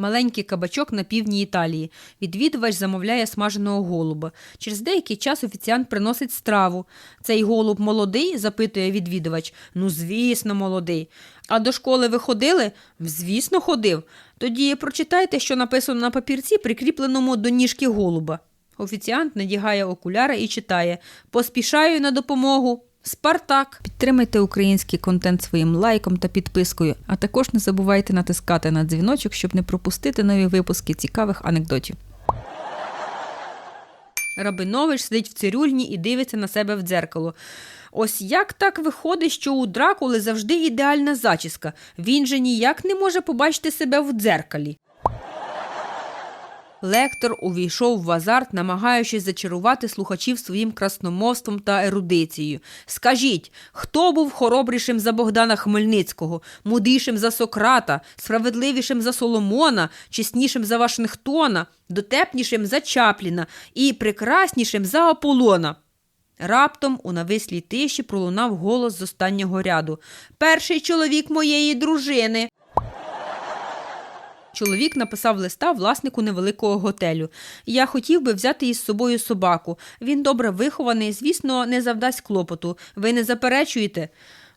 Маленький кабачок на півдні Італії. Відвідувач замовляє смаженого голуба. Через деякий час офіціант приносить страву. Цей голуб молодий? запитує відвідувач. Ну, звісно, молодий. А до школи ви ходили? Звісно, ходив. Тоді прочитайте, що написано на папірці, прикріпленому до ніжки голуба. Офіціант надягає окуляри і читає Поспішаю на допомогу. Спартак. Підтримайте український контент своїм лайком та підпискою, а також не забувайте натискати на дзвіночок, щоб не пропустити нові випуски цікавих анекдотів. Рабинович сидить в цирюльні і дивиться на себе в дзеркало. Ось як так виходить, що у Дракули завжди ідеальна зачіска. Він же ніяк не може побачити себе в дзеркалі. Лектор увійшов в азарт, намагаючись зачарувати слухачів своїм красномовством та ерудицією. Скажіть, хто був хоробрішим за Богдана Хмельницького, мудрішим за Сократа, справедливішим за Соломона, чеснішим за Вашингтона, дотепнішим за Чапліна і прекраснішим за Аполлона? Раптом у навислій тиші пролунав голос з останнього ряду. Перший чоловік моєї дружини. Чоловік написав листа власнику невеликого готелю. Я хотів би взяти із собою собаку. Він добре вихований, звісно, не завдасть клопоту. Ви не заперечуєте?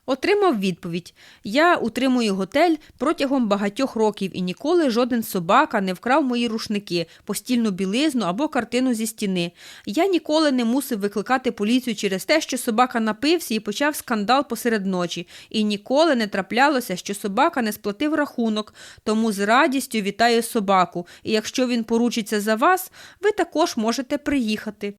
Отримав відповідь: Я утримую готель протягом багатьох років і ніколи жоден собака не вкрав мої рушники, постільну білизну або картину зі стіни. Я ніколи не мусив викликати поліцію через те, що собака напився і почав скандал посеред ночі. І ніколи не траплялося, що собака не сплатив рахунок. Тому з радістю вітаю собаку. І якщо він поручиться за вас, ви також можете приїхати.